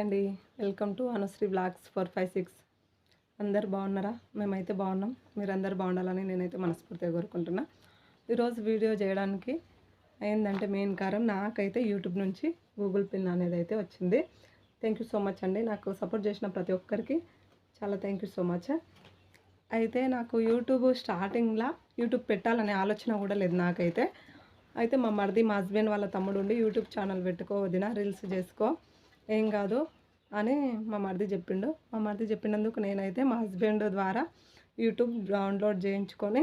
అండి. Welcome to Anushri vlogs four five six అందరు బాగున్నారా? మేమైతే బాగున్నాం. మీరందరు బాగుండాలని నేనైతే మనస్ఫూర్తిగా కోరుకుంటున్నా. ఈరోజు వీడియో చేయడానికి ఏంటంటే మెయిన్ కారణం నాకైతే యూట్యూబ్ నుంచి గూగుల్ పిన్ అనేది అయితే వచ్చింది. థ్యాంక్ యూ సో మచ్ అండి. నాకు సపోర్ట్ చేసిన ప్రతి ఒక్కరికి చాలా థ్యాంక్ యూ సో మచ్ అయితే నాకు యూట్యూబ్ స్టార్టింగ్లో యూట్యూబ్ పెట్టాలనే ఆలోచన కూడా లేదు నాకైతే. అయితే మా మరిది మా హస్బెండ్ వాళ్ళ తమ్ముడు ఉండి యూట్యూబ్ ఛానల్ పెట్టుకో వదిన రీల్స్ చేసుకో. ఏం కాదు అని మా మరిది చెప్పిండు. మా మరిది చెప్పినందుకు నేనైతే మా హస్బెండ్ ద్వారా యూట్యూబ్ డౌన్లోడ్ చేయించుకొని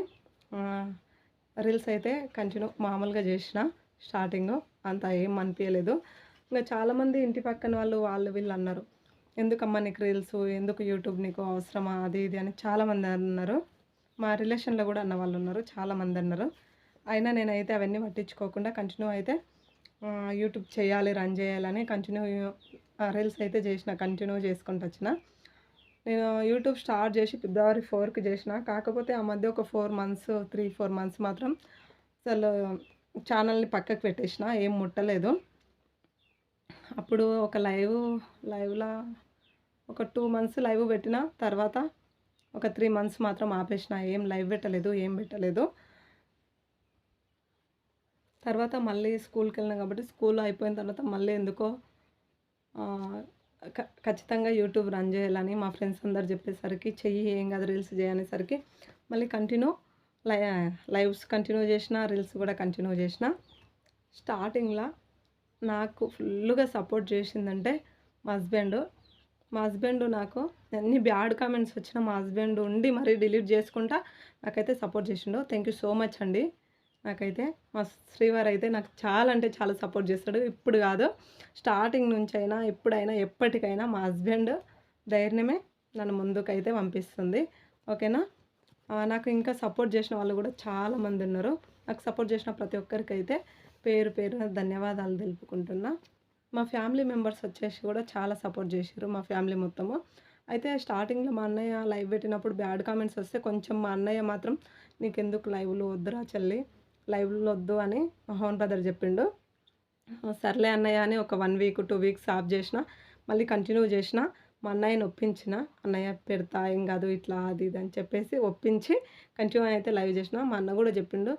రీల్స్ అయితే కంటిన్యూ మామూలుగా చేసిన స్టార్టింగ్. అంత ఏం అనిపించలేదు ఇంకా చాలామంది ఇంటి పక్కన వాళ్ళు వాళ్ళు వీళ్ళు అన్నారు ఎందుకమ్మా నీకు రీల్స్? ఎందుకు యూట్యూబ్ నీకు అవసరమా? అది ఇది అని చాలామంది అన్నారు. మా రిలేషన్లో కూడా అన్న వాళ్ళు ఉన్నారు చాలామంది అన్నారు. అయినా నేనైతే అవన్నీ పట్టించుకోకుండా కంటిన్యూ అయితే యూట్యూబ్ చేయాలి రన్ చేయాలని కంటిన్యూ రీల్స్ అయితే చేసిన కంటిన్యూ చేసుకుంటూ వచ్చిన. నేను యూట్యూబ్ స్టార్ట్ చేసి ఫిబ్రవరి ఫోర్కి చేసిన. కాకపోతే ఆ మధ్య ఒక four months three four months మాత్రం అసలు ఛానల్ని పక్కకు పెట్టేసిన ఏం ముట్టలేదు. అప్పుడు ఒక లైవ్ లైవ్లో ఒక టూ మంత్స్ లైవ్ పెట్టిన తర్వాత ఒక త్రీ మంత్స్ మాత్రం ఆపేసిన. ఏం లైవ్ పెట్టలేదు ఏం పెట్టలేదు. తర్వాత మళ్ళీ స్కూల్కి వెళ్ళినా కాబట్టి స్కూల్ అయిపోయిన తర్వాత మళ్ళీ ఎందుకో ఖచ్చితంగా యూట్యూబ్ రన్ చేయాలని మా ఫ్రెండ్స్ అందరు చెప్పేసరికి చెయ్యి ఏం కాదు రీల్స్ చేయనేసరికి మళ్ళీ కంటిన్యూ లై లైవ్స్ కంటిన్యూ చేసిన రీల్స్ కూడా కంటిన్యూ చేసిన స్టార్టింగ్లో నాకు ఫుల్గా సపోర్ట్ చేసిందంటే మా హస్బెండ్. మా హస్బెండ్ నాకు అన్ని బ్యాడ్ కామెంట్స్ వచ్చిన మా హస్బెండ్ ఉండి మరీ డిలీట్ చేసుకుంటా నాకైతే సపోర్ట్ చేసిండు. థ్యాంక్ యూ సో మచ్ అండి. నాకైతే మా శ్రీవారు అయితే నాకు చాలా అంటే చాలా సపోర్ట్ చేస్తాడు. ఇప్పుడు కాదు స్టార్టింగ్ నుంచి అయినా ఎప్పుడైనా ఎప్పటికైనా మా హస్బెండ్ ధైర్యమే నన్ను ముందుకైతే పంపిస్తుంది. ఓకేనా? నాకు ఇంకా సపోర్ట్ చేసిన వాళ్ళు కూడా చాలా మంది ఉన్నారు. నాకు సపోర్ట్ చేసిన ప్రతి ఒక్కరికి అయితే పేరు పేరు ధన్యవాదాలు తెలుపుకుంటున్నా. మా ఫ్యామిలీ మెంబర్స్ వచ్చేసి కూడా చాలా సపోర్ట్ చేశారు మా ఫ్యామిలీ మొత్తము. అయితే స్టార్టింగ్లో మా అన్నయ్య లైవ్ పెట్టినప్పుడు బ్యాడ్ కామెంట్స్ వస్తే కొంచెం మా అన్నయ్య మాత్రం నీకెందుకు లైవ్లు వద్దురా చెల్లి? లైవ్లో వద్దు అని మా హోన్ బ్రదర్ చెప్పిండు. సర్లే అన్నయ్య అని ఒక one week two weeks off చేసిన మళ్ళీ కంటిన్యూ చేసిన మా అన్నయ్యని ఒప్పించిన అన్నయ్య పెడతా ఏం కాదు ఇట్లా అది ఇది అని చెప్పేసి ఒప్పించి కంటిన్యూ అయితే లైవ్ చేసిన మా అన్న కూడా చెప్పిండు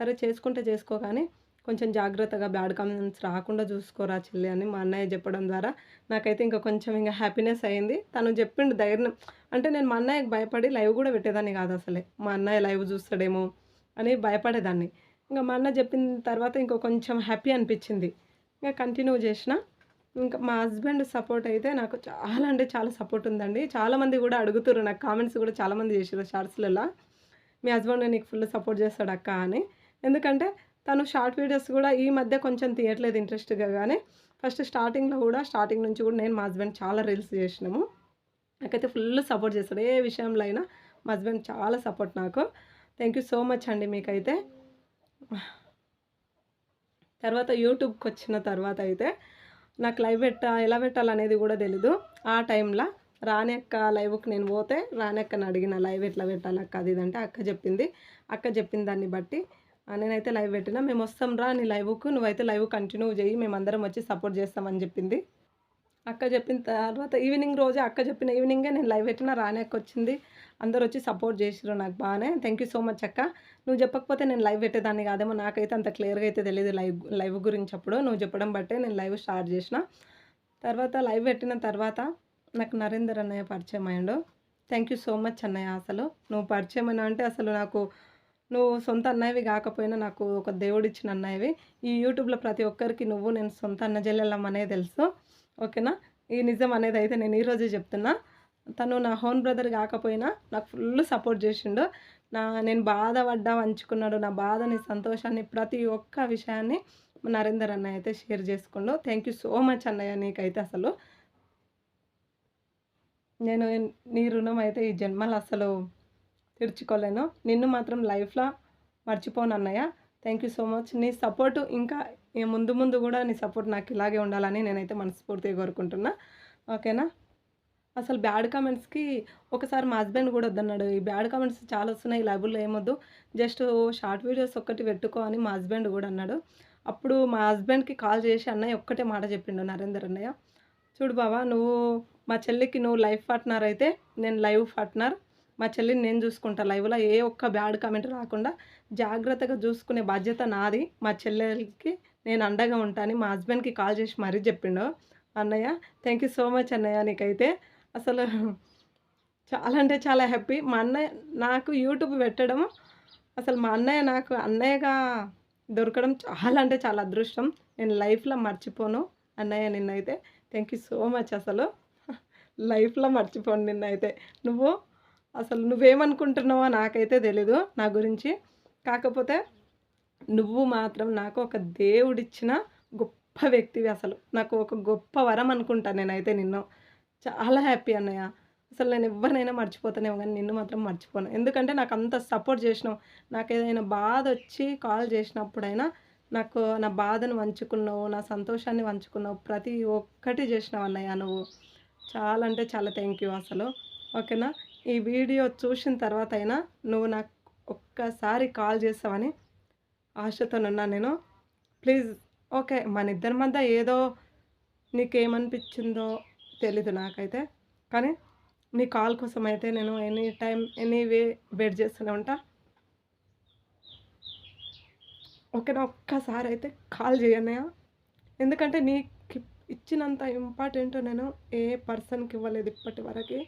సరే చేసుకుంటే చేసుకో కానీ కొంచెం జాగ్రత్తగా బ్యాడ్ కామెంట్స్ రాకుండా చూసుకోరా చెల్లి అని మా అన్నయ్య చెప్పడం ద్వారా నాకైతే ఇంకా కొంచెం ఇంకా హ్యాపీనెస్ అయింది. తను చెప్పిండు ధైర్యం అంటే నేను మా అన్నయ్యకి భయపడి లైవ్ కూడా పెట్టేదాన్ని కాదు అసలే మా అన్నయ్య లైవ్ చూస్తాడేమో అని భయపడేదాన్ని. ఇంకా మా అన్న చెప్పిన తర్వాత ఇంకో కొంచెం హ్యాపీ అనిపించింది. ఇంకా కంటిన్యూ చేసిన. ఇంకా మా హస్బెండ్ సపోర్ట్ అయితే నాకు చాలా అంటే చాలా సపోర్ట్ ఉందండి. చాలామంది కూడా అడుగుతారు నాకు కామెంట్స్ కూడా చాలామంది చేసారు షార్ట్స్లలో మీ హస్బెండ్ నీకు ఫుల్ సపోర్ట్ చేస్తాడు అక్క అని. ఎందుకంటే తను షార్ట్ వీడియోస్ కూడా ఈ మధ్య కొంచెం తీయట్లేదు ఇంట్రెస్ట్గా కానీ ఫస్ట్ స్టార్టింగ్లో కూడా స్టార్టింగ్ నుంచి కూడా నేను మా హస్బెండ్ చాలా రీల్స్ చేసినాము. నాకైతే ఫుల్ సపోర్ట్ చేస్తాడు. ఏ విషయంలో అయినా మా హస్బెండ్ చాలా సపోర్ట్ నాకు. థ్యాంక్ యూ సో మచ్ అండి మీకైతే. తర్వాత యూట్యూబ్కి వచ్చిన తర్వాత అయితే నాకు లైవ్ పెట్ట ఎలా పెట్టాలనేది కూడా తెలీదు. ఆ టైంలో రానెక్క లైవ్కి నేను పోతే రానెక్కని అడిగిన లైవ్ ఎట్లా పెట్టాలి అక్క అది ఇది అంటే అక్క చెప్పింది. అక్క చెప్పిన దాన్ని బట్టి నేనైతే లైవ్ పెట్టిన మేము వస్తాం రా నీ లైవ్కు నువ్వైతే లైవ్ కంటిన్యూ చేయి మేమందరం వచ్చి సపోర్ట్ చేస్తామని చెప్పింది. అక్క చెప్పిన తర్వాత ఈవినింగ్ రోజే అక్క చెప్పిన ఈవినింగే నేను లైవ్ పెట్టిన రానక్క వచ్చింది. అందరు వచ్చి సపోర్ట్ చేసిర్రు నాకు బాగానే. థ్యాంక్ యూ సో మచ్ అక్క. నువ్వు చెప్పకపోతే నేను లైవ్ పెట్టేదాన్ని కాదేమో నాకైతే అంత క్లియర్గా అయితే తెలియదు లైవ్ లైవ్ గురించి అప్పుడు నువ్వు చెప్పడం బట్టే నేను లైవ్ స్టార్ట్ చేసిన. తర్వాత లైవ్ పెట్టిన తర్వాత నాకు నరేందర్ అన్నయ్య పరిచయం అయ్యాడు. థ్యాంక్ యూ సో మచ్ అన్నయ్య అసలు. నువ్వు పరిచయం అని అంటే అసలు నాకు నువ్వు సొంత అన్నయ్యవి కాకపోయినా నాకు ఒక దేవుడిచ్చిన అన్నయ్యవి. ఈ యూట్యూబ్లో ప్రతి ఒక్కరికి నువ్వు నేను సొంత అన్న చెల్లెళ్ళం అనేది తెలుసు. ఓకేనా? ఈ నిజం అనేది అయితే నేను ఈరోజే చెప్తున్నా. తను నా హోన్ బ్రదర్ కాకపోయినా నాకు ఫుల్ సపోర్ట్ చేసిండు. నా నేను బాధపడ్డా పంచుకున్నాడు. నా బాధని సంతోషాన్ని ప్రతి ఒక్క విషయాన్ని నరేందర్ అన్న అయితే షేర్ చేసుకుండు. థ్యాంక్ యూ సో మచ్ అన్నయ్య నీకైతే అసలు. నేను నీ రుణం అయితే ఈ జన్మలు అసలు తీర్చుకోలేను. నిన్ను మాత్రం లైఫ్లో మర్చిపోను అన్నయ్య. థ్యాంక్ యూ సో మచ్ నీ సపోర్ట్ ఇంకా ముందు ముందు కూడా నీ సపోర్ట్ నాకు ఇలాగే ఉండాలని నేనైతే మనస్ఫూర్తిగా కోరుకుంటున్నా. ఓకేనా? అసలు బ్యాడ్ కామెంట్స్కి ఒకసారి మా హస్బెండ్ కూడా వద్దన్నాడు. ఈ బ్యాడ్ కామెంట్స్ చాలా వస్తున్నాయి లైవ్లో ఏమొద్దు. జస్ట్ షార్ట్ వీడియోస్ ఒక్కటి పెట్టుకో అని మా హస్బెండ్ కూడా అన్నాడు. అప్పుడు మా హస్బెండ్కి కాల్ చేసి అన్నయ్య ఒక్కటే మాట చెప్పిండు నరేందర్ అన్నయ్య చూడు బావా నువ్వు మా చెల్లికి నువ్వు లైఫ్ పార్ట్నర్ అయితే నేను లైవ్ పార్ట్నర్. మా చెల్లిని నేను చూసుకుంటా లైవ్లో. ఏ ఒక్క బ్యాడ్ కామెంట్ రాకుండా జాగ్రత్తగా చూసుకునే బాధ్యత నాది మా చెల్లెలకి నేను అండగా ఉంటాను. మా హస్బెండ్కి కాల్ చేసి మరీ చెప్పిండు. అన్నయ్య థ్యాంక్ యూ సో మచ్ అన్నయ్య నీకైతే. అసలు చాలా అంటే చాలా హ్యాపీ. మా అన్నయ్య నాకు యూట్యూబ్ పెట్టడం అసలు మా అన్నయ్య నాకు అన్నయ్యగా దొరకడం చాలా అంటే చాలా అదృష్టం. నేను లైఫ్లో మర్చిపోను అన్నయ్య నిన్నైతే. థ్యాంక్ యూ సో మచ్ అసలు. లైఫ్లో మర్చిపోను నిన్నైతే. నువ్వు అసలు నువ్వేమనుకుంటున్నావో నాకైతే తెలీదు నా గురించి. కాకపోతే నువ్వు మాత్రం నాకు ఒక దేవుడిచ్చిన గొప్ప వ్యక్తివి అసలు. నాకు ఒక గొప్ప వరం అనుకుంటాను నేనైతే నిన్ను. చాలా హ్యాపీ అన్నయ్య. అసలు నేను ఎవరినైనా మర్చిపోతానేమో కానీ నిన్ను మాత్రం మర్చిపోను. ఎందుకంటే నాకు అంత సపోర్ట్ చేసినావు. నాకు ఏదైనా బాధ వచ్చి కాల్ చేసినప్పుడైనా నాకు నా బాధను వంచుకున్నావు నా సంతోషాన్ని వంచుకున్నావు ప్రతి ఒక్కటి చేసినావు అన్నయ్య నువ్వు. చాలా అంటే చాలా థ్యాంక్ యూ అసలు. ఓకేనా? ఈ వీడియో చూసిన తర్వాత అయినా నువ్వు నాకు ఒక్కసారి కాల్ చేస్తావని ఆశతోనున్నా నేను ప్లీజ్ ఓకే మన ఇద్దరి మధ్య ఏదో నీకేమనిపించిందో తెలీదు నాకైతే. కానీ నీ కాల్ కోసం అయితే నేను any time any way wait చేస్తూనే ఉంటా. ఓకేనా ఒక్కసారి అయితే కాల్ చేయన్నయ్య. ఎందుకంటే నీకు ఇచ్చినంత ఇంపార్టెంట్ నేను ఏ పర్సన్కి ఇవ్వలేదు ఇప్పటి వరకు.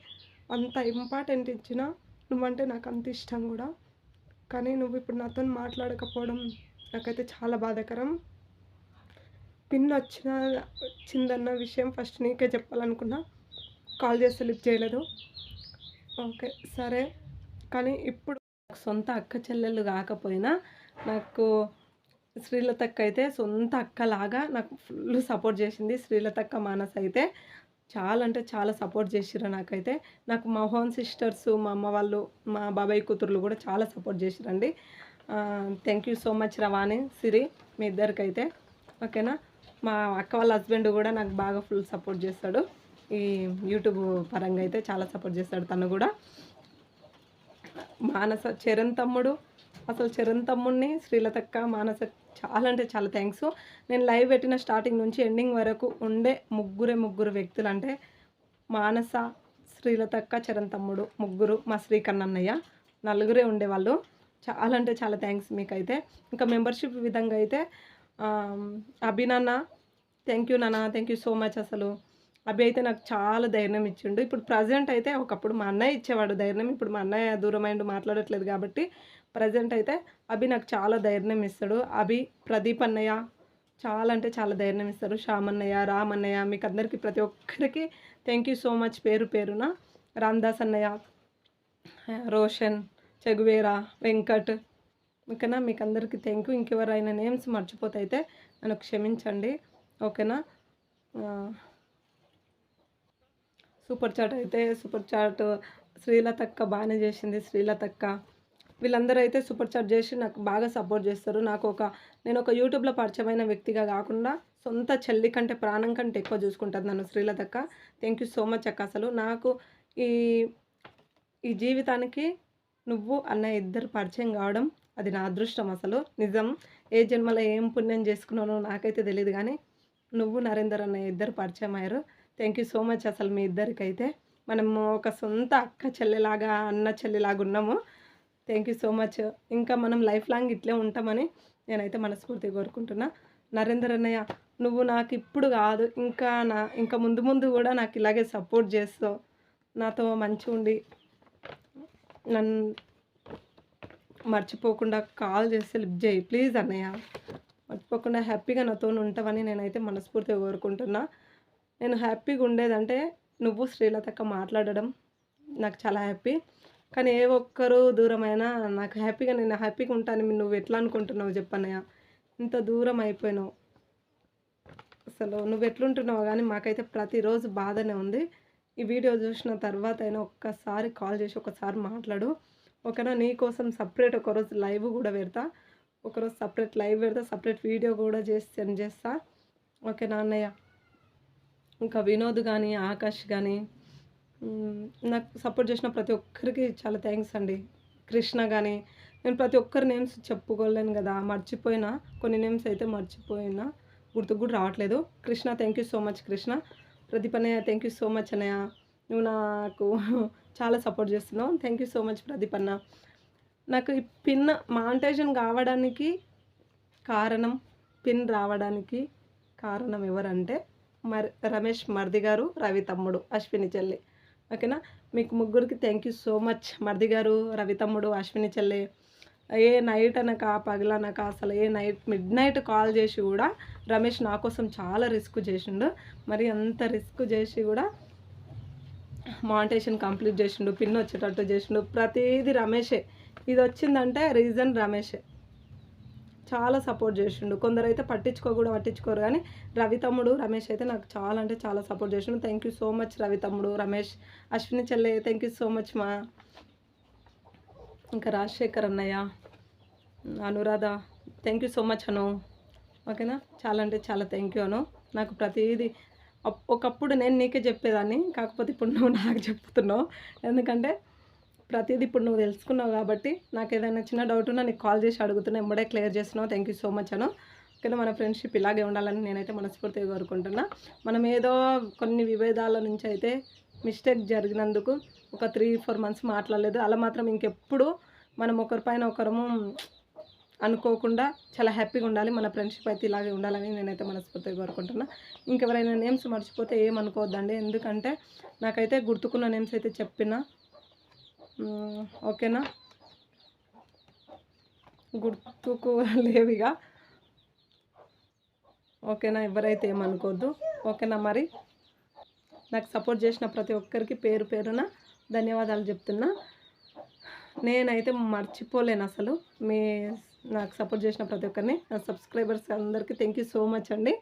అంత ఇంపార్టెంట్ ఇచ్చిన నువ్వంటే నాకు అంత ఇష్టం కూడా. కానీ నువ్వు ఇప్పుడు నాతో మాట్లాడకపోవడం నాకైతే చాలా బాధాకరం. పిన్ వచ్చిన వచ్చిందన్న విషయం ఫస్ట్ నీకే చెప్పాలనుకున్నా. కాల్ చేస్తే లిఫ్ట్ చేయలేదు. ఓకే సరే. కానీ ఇప్పుడు సొంత అక్క చెల్లెళ్ళు కాకపోయినా నాకు శ్రీలతక్క అయితే సొంత అక్కలాగా నాకు ఫుల్ సపోర్ట్ చేసింది శ్రీలతక్క మానస్ అయితే. చాలా అంటే చాలా సపోర్ట్ చేసిర్రు నాకైతే. నాకు మా హోమ్ సిస్టర్స్ మా అమ్మ వాళ్ళు మా బాబాయ్ కూతుర్లు కూడా చాలా సపోర్ట్ చేసిరండి thank you so much Ravani Siri మీ ఇద్దరికైతే. ఓకేనా? మా అక్క వాళ్ళ హస్బెండ్ కూడా నాకు బాగా ఫుల్ సపోర్ట్ చేస్తాడు. ఈ యూట్యూబ్ పరంగా అయితే చాలా సపోర్ట్ చేస్తాడు తను కూడా. మానస చరణ్ తమ్ముడు అసలు చరణ్ తమ్ముడిని శ్రీలతక్క మానస చాలా అంటే చాలా థ్యాంక్స్ నేను లైవ్ పెట్టిన స్టార్టింగ్ నుంచి ఎండింగ్ వరకు ఉండే ముగ్గురే ముగ్గురు వ్యక్తులు అంటే మానస శ్రీలతక్క చరణ్ తమ్ముడు ముగ్గురు మా శ్రీకన్నయ్య నలుగురే ఉండేవాళ్ళు. చాలా అంటే చాలా థ్యాంక్స్ మీకైతే. ఇంకా మెంబర్షిప్ విధంగా అయితే అభినాన్న థ్యాంక్ యూ నాన్న థ్యాంక్ యూ సో మచ్ అసలు. అభి అయితే నాకు చాలా ధైర్యం ఇచ్చిండు. ఇప్పుడు ప్రజెంట్ అయితే ఒకప్పుడు మా అన్నయ్య ఇచ్చేవాడు ధైర్యం. ఇప్పుడు మా అన్నయ్య దూరమైండు మాట్లాడట్లేదు కాబట్టి ప్రజెంట్ అయితే అభి నాకు చాలా ధైర్యం ఇస్తాడు. అభి ప్రదీప్ అన్నయ్య చాలా అంటే చాలా ధైర్యం ఇస్తారు. శ్యామన్నయ్య రామ్ అన్నయ్య మీకు అందరికీ ప్రతి ఒక్కరికి థ్యాంక్ యూ సో మచ్ పేరు పేరున. రామ్దాస్ అన్నయ్య రోషన్ చెగువేరా వెంకట్ ఓకేనా? మీకు అందరికీ థ్యాంక్ యూ ఇంకెవరైనా నేమ్స్ మర్చిపోతే అయితే నన్ను క్షమించండి. ఓకేనా? సూపర్ చాట్ అయితే సూపర్ చాట్ శ్రీలతక్క బాగానే చేసింది. శ్రీలతక్క వీళ్ళందరూ అయితే సూపర్ చాట్ చేసి నాకు బాగా సపోర్ట్ చేస్తారు. నాకు ఒక నేను ఒక యూట్యూబ్లో పరిచయమైన వ్యక్తిగా కాకుండా సొంత చెల్లి కంటే ప్రాణం కంటే ఎక్కువ చూసుకుంటుంది నన్ను శ్రీలతక్క. థ్యాంక్ యూ సో మచ్ అక్క అసలు. నాకు ఈ ఈ జీవితానికి నువ్వు అన్న ఇద్దరు పరిచయం కావడం అది నా అదృష్టం అసలు. నిజం. ఏ జన్మలో ఏం పుణ్యం చేసుకున్నానో నాకైతే తెలియదు కానీ నువ్వు నరేందర్ అన్న ఇద్దరు పరిచయం అయ్యారు. థ్యాంక్ యూ సో మచ్ అసలు మీ ఇద్దరికైతే. మనము ఒక సొంత అక్క చెల్లెలాగా అన్న చెల్లెలాగా ఉన్నాము. Thank you so much. ఇంకా మనం లైఫ్ లాంగ్ ఇట్లే ఉంటామని నేనైతే మనస్ఫూర్తిగా కోరుకుంటున్నా. నరేందర్ అన్నయ్య నువ్వు నాకు ఇప్పుడు కాదు ఇంకా నా ఇంకా ముందు ముందు కూడా నాకు ఇలాగే సపోర్ట్ చేస్తావు నాతో మంచిగా ఉండి నన్ను మర్చిపోకుండా కాల్ చేస్తే లిఫ్ట్ చేయి. ప్లీజ్ అన్నయ్య. మర్చిపోకుండా హ్యాపీగా నాతో ఉంటావని నేనైతే మనస్ఫూర్తిగా కోరుకుంటున్నా. నేను హ్యాపీగా ఉండేదంటే నువ్వు శ్రీలతక్క మాట్లాడడం నాకు చాలా హ్యాపీ. కానీ ఏ ఒక్కరు దూరమైనా నాకు హ్యాపీగా నేను హ్యాపీగా ఉంటాను. నువ్వు ఎట్లా అనుకుంటున్నావు చెప్పన్నయ్య? ఇంత దూరం అయిపోయినావు. అసలు నువ్వు ఎట్లుంటున్నావు కానీ మాకైతే ప్రతిరోజు బాధనే ఉంది. ఈ వీడియో చూసిన తర్వాత అయినా ఒక్కసారి కాల్ చేసి ఒకసారి మాట్లాడు. ఓకేనా? నీ కోసం సపరేట్ ఒకరోజు లైవ్ కూడా పెడతా. ఒకరోజు సపరేట్ లైవ్ పెడతా సపరేట్ వీడియో కూడా చేసి సెండ్ చేస్తా. ఓకేనా అన్నయ్య? ఇంకా వినోద్ కానీ ఆకాష్ కానీ నాకు సపోర్ట్ చేసిన ప్రతి ఒక్కరికి చాలా థ్యాంక్స్ అండి. కృష్ణ కానీ నేను ప్రతి ఒక్కరి నేమ్స్ చెప్పుకోలేను కదా మర్చిపోయినా. కొన్ని నేమ్స్ అయితే మర్చిపోయినా. గుర్తుకు కూడా రావట్లేదు. Krishna thank you so much Krishna. Pradeep thank you so much అన్నయ్య. నువ్వు నాకు చాలా సపోర్ట్ చేస్తున్నావు. థ్యాంక్ యూ సో మచ్ ప్రతిపన్న నాకు ఈ పిన్ మాంటేషన్ కావడానికి కారణం పిన్ రావడానికి కారణం ఎవరంటే మర్ రమేష్ మర్ది గారు రవి తమ్ముడు అశ్విని చెల్లి. ఓకేనా? మీకు ముగ్గురికి థ్యాంక్ యూ సో మచ్ మర్ది గారు రవి తమ్ముడు అశ్విని చెల్లి ఏ నైట్ అనక పగలనక అసలు ఏ నైట్ మిడ్ నైట్ కాల్ చేసి కూడా రమేష్ నా కోసం చాలా రిస్క్ చేసిండు. మరి అంత రిస్క్ చేసి కూడా మాంటేషన్ కంప్లీట్ చేసిండు పిన్ వచ్చేటట్టు చేసిండు. ప్రతిదీ రమేషే. ఇది వచ్చిందంటే రీజన్ రమేషే. చాలా సపోర్ట్ చేసిండు. కొందరు అయితే పట్టించుకో కూడా పట్టించుకోరు కానీ రవి తమ్ముడు రమేష్ అయితే నాకు చాలా అంటే చాలా సపోర్ట్ చేసిండు. Thank you so much Ravi తమ్ముడు రమేష్. అశ్విని చెల్లె థ్యాంక్ యూ సో మచ్ మా. ఇంకా రాజశేఖర్ అన్నయ్య Anuradha thank you so much Anu. ఓకేనా? చాలా అంటే చాలా థ్యాంక్ యూ అను. నాకు ప్రతిదీ అప్- ఒకప్పుడు నేను నీకే చెప్పేదాన్ని కాకపోతే ఇప్పుడు నువ్వు నాకు చెప్తున్నావు. ఎందుకంటే ప్రతిదీ ఇప్పుడు నువ్వు తెలుసుకున్నావు కాబట్టి నాకు ఏదైనా చిన్న డౌట్ ఉన్నా నీకు కాల్ చేసి అడుగుతున్నా ఎంబడే క్లియర్ చేస్తున్నావు. Thank you so much Anu. ఓకేనా? మన ఫ్రెండ్షిప్ ఇలాగే ఉండాలని నేనైతే మనస్ఫూర్తిగా కోరుకుంటున్నా. మనం ఏదో కొన్ని విభేదాల నుంచి అయితే మిస్టేక్ జరిగినందుకు ఒక త్రీ ఫోర్ మంత్స్ మాట్లాడలేదు. అలా మాత్రం ఇంకెప్పుడు మనం ఒకరిపైన ఒకరము అనుకోకుండా చాలా హ్యాపీగా ఉండాలి. మన ఫ్రెండ్షిప్ అయితే ఇలాగే ఉండాలని నేనైతే మనస్ఫూర్తిగా కోరుకుంటున్నా. ఇంకెవరైనా నేమ్స్ మర్చిపోతే ఏమనుకోవద్దండి. ఎందుకంటే నాకైతే గుర్తుకున్న నేమ్స్ అయితే చెప్పిన ఓకేనా? గుర్తుకు లేవిగా. ఓకేనా? ఎవరైతే ఏమనుకోద్దు. ఓకేనా మరి? నాకు సపోర్ట్ చేసిన ప్రతి ఒక్కరికి పేరు పేరున ధన్యవాదాలు చెప్తున్నా. నేనైతే మర్చిపోలేను అసలు. మీ నాకు సపోర్ట్ చేసిన ప్రతి ఒక్కరిని నా సబ్స్క్రైబర్స్ అందరికీ థ్యాంక్ యూ సో మచ్ అండి.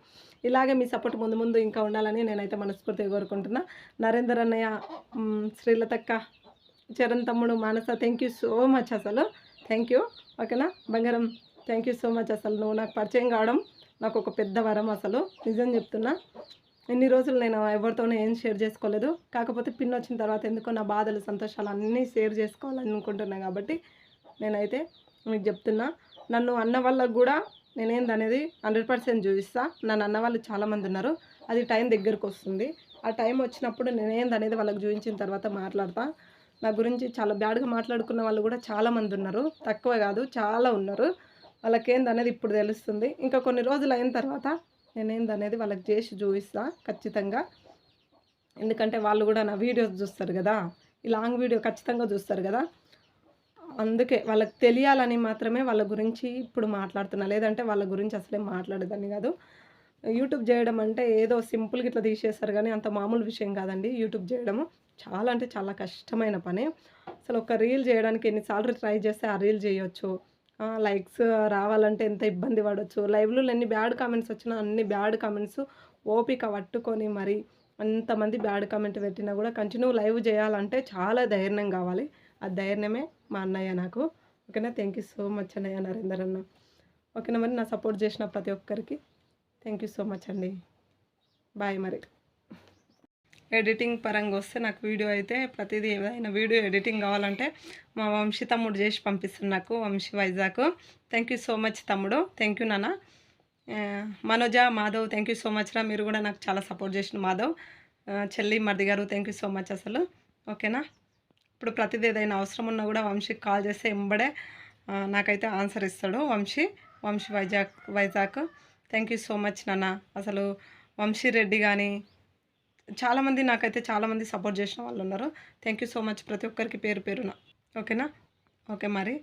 ఇలాగే మీ సపోర్ట్ ముందు ముందు ఇంకా ఉండాలని నేనైతే మనస్ఫూర్తిగా కోరుకుంటున్నా. నరేందర్ అన్నయ్య శ్రీలతక్క చరణ్ తమ్ముడు Manasa thank you so much అసలు. థ్యాంక్ యూ ఓకేనా? బంగారం థ్యాంక్ యూ సో మచ్ అసలు. నువ్వు నాకు పరిచయం కావడం నాకు ఒక పెద్ద వరం అసలు. నిజం చెప్తున్నా. ఎన్ని రోజులు నేను ఎవరితోనే ఏం షేర్ చేసుకోలేదు. కాకపోతే పిన్ వచ్చిన తర్వాత ఎందుకో నా బాధలు సంతోషాలు అన్నీ షేర్ చేసుకోవాలని అనుకుంటున్నా కాబట్టి నేనైతే మీకు చెప్తున్నా. నన్ను అన్న వాళ్ళకు కూడా నేనేందనేది హండ్రెడ్ పర్సెంట్ చూపిస్తా. నన్ను అన్న వాళ్ళు చాలామంది ఉన్నారు. అది టైం దగ్గరకు వస్తుంది. ఆ టైం వచ్చినప్పుడు నేనేందనేది వాళ్ళకి చూపించిన తర్వాత మాట్లాడతా. నా గురించి చాలా బ్యాడ్గా మాట్లాడుకున్న వాళ్ళు కూడా చాలామంది ఉన్నారు. తక్కువ కాదు చాలా ఉన్నారు. వాళ్ళకేందనేది అనేది ఇప్పుడు తెలుస్తుంది. ఇంకా కొన్ని రోజులు అయిన తర్వాత నేనేంది అనేది వాళ్ళకి చేసి చూపిస్తా ఖచ్చితంగా. ఎందుకంటే వాళ్ళు కూడా నా వీడియోస్ చూస్తారు కదా. ఈ లాంగ్ వీడియో ఖచ్చితంగా చూస్తారు కదా. అందుకే వాళ్ళకి తెలియాలని మాత్రమే వాళ్ళ గురించి ఇప్పుడు మాట్లాడుతున్నా. లేదంటే వాళ్ళ గురించి అసలే మాట్లాడేదాన్ని కాదు. యూట్యూబ్ చేయడం అంటే ఏదో సింపుల్గా ఇట్లా తీసేస్తారు కానీ అంత మామూలు విషయం కాదండి యూట్యూబ్ చేయడము. చాలా అంటే చాలా కష్టమైన పని. అసలు ఒక రీల్ చేయడానికి ఎన్నిసార్లు ట్రై చేస్తే ఆ రీల్ చేయొచ్చు. లైక్స్ రావాలంటే ఎంత ఇబ్బంది పడవచ్చు లైవ్లో ఎన్ని బ్యాడ్ కామెంట్స్ వచ్చినా అన్ని బ్యాడ్ కామెంట్స్ ఓపిక పట్టుకొని మరి అంతమంది బ్యాడ్ కామెంట్ పెట్టినా కూడా కంటిన్యూ లైవ్ చేయాలంటే చాలా ధైర్యం కావాలి. ఆ ధైర్యమే మా అన్నయ్య నాకు. ఓకేనా? థ్యాంక్ యూ సో మచ్ అన్నయ్య నరేందర్ అన్న. ఓకేనా మరి? నా సపోర్ట్ చేసిన ప్రతి ఒక్కరికి. థ్యాంక్ యూ సో మచ్ అండి. బాయ్ మరి. ఎడిటింగ్ పరంగా వస్తే నాకు వీడియో అయితే ప్రతిదీ ఏదైనా వీడియో ఎడిటింగ్ కావాలంటే మా వంశీ తమ్ముడు చేసి పంపిస్తుంది నాకు Vamsi Vizag. Thank you so much తమ్ముడు. థ్యాంక్ యూ నాన్న. Manoja Madhav thank you so much రా. మీరు కూడా నాకు చాలా సపోర్ట్ చేసిన మాధవ్. చెల్లి మర్ది గారు థ్యాంక్ యూ సో మచ్ అసలు. ఓకేనా ఇప్పుడు ప్రతిదీ ఏదైనా అవసరం ఉన్నా కూడా వంశీకి కాల్ చేస్తే ఎంబడే నాకైతే ఆన్సర్ ఇస్తాడు Vamsi Vamsi Vizag Vizag. Thank you so much నాన్న. అసలు వంశీ రెడ్డి కానీ చాలామంది నాకైతే చాలామంది సపోర్ట్ చేసిన వాళ్ళు ఉన్నారు థ్యాంక్ యూ సో మచ్ ప్రతి ఒక్కరికి పేరు పేరున. ఓకేనా? ఓకే మరి.